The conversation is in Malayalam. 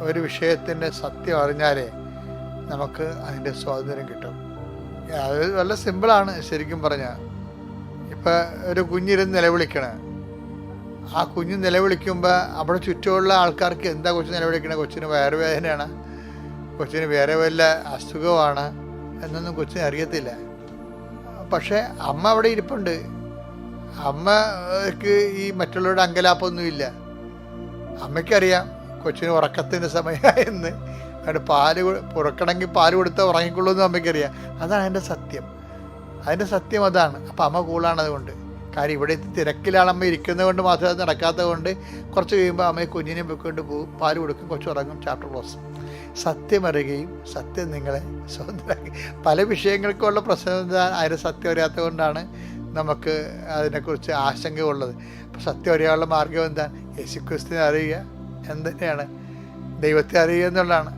ഒരു വിഷയത്തിന്റെ സത്യം അറിഞ്ഞാലേ നമുക്ക് അതിന്റെ സ്വാതന്ത്ര്യം കിട്ടും. അത് വളരെ സിമ്പിളാണ് ശരിക്കും പറഞ്ഞാൽ ഇപ്പം ഒരു കുഞ്ഞിരുന്ന് നിലവിളിക്കണ. ആ കുഞ്ഞ് നിലവിളിക്കുമ്പോൾ അവിടെ ചുറ്റുമുള്ള ആൾക്കാർക്ക് എന്താ കൊച്ചു നിലവിളിക്കണേ? കൊച്ചിന് വയറുവേദനയാണ് കൊച്ചിന് വേറെ വല്ല അസുഖമാണ് എന്നൊന്നും കൊച്ചിന് അറിയത്തില്ല. പക്ഷേ അമ്മ അവിടെ ഇരിപ്പുണ്ട്. അമ്മയ്ക്ക് ഈ മറ്റുള്ളവരുടെ അങ്കലാപ്പൊന്നുമില്ല. അമ്മയ്ക്കറിയാം കൊച്ചിന് ഉറക്കത്തിന്റെ സമയമായെന്ന്. അവിടെ പാൽ പുറക്കണമെങ്കിൽ പാൽ കൊടുത്താൽ ഉറങ്ങിക്കൊള്ളൂ എന്ന് അമ്മയ്ക്കറിയാം. അതാണ് അതിന്റെ സത്യം. അതിന്റെ സത്യം അതാണ്. അപ്പം അമ്മ കൂളാണ് അതുകൊണ്ട് കാര്യം ഇവിടെ തിരക്കിലാണ് അമ്മ ഇരിക്കുന്നത് കൊണ്ട് മാത്രം അത് നടക്കാത്തത് കൊണ്ട് കുറച്ച് കഴിയുമ്പോൾ അമ്മയെ കുഞ്ഞിനെ പൊയ്ക്കൊണ്ട് പോകും പാൽ കൊടുക്കും കുറച്ച് ഉറങ്ങും ചാപ്റ്റർ ക്ലോസ് സത്യം അറിയുകയും സത്യം നിങ്ങളെ സ്വതന്ത്രമാക്കി പല വിഷയങ്ങൾക്കുള്ള പ്രശ്നം എന്താ അതിന് സത്യം അറിയാത്തത് കൊണ്ടാണ് നമുക്ക് അതിനെക്കുറിച്ച് ആശങ്കയുള്ളത്. അപ്പം സത്യം അറിയാനുള്ള മാർഗം എന്താണ്? യേശുക്രിസ്തുവിനെ അറിയുക. എന്ത് തന്നെയാണ് ദൈവത്തെ അറിയുക എന്നുള്ളതാണ്.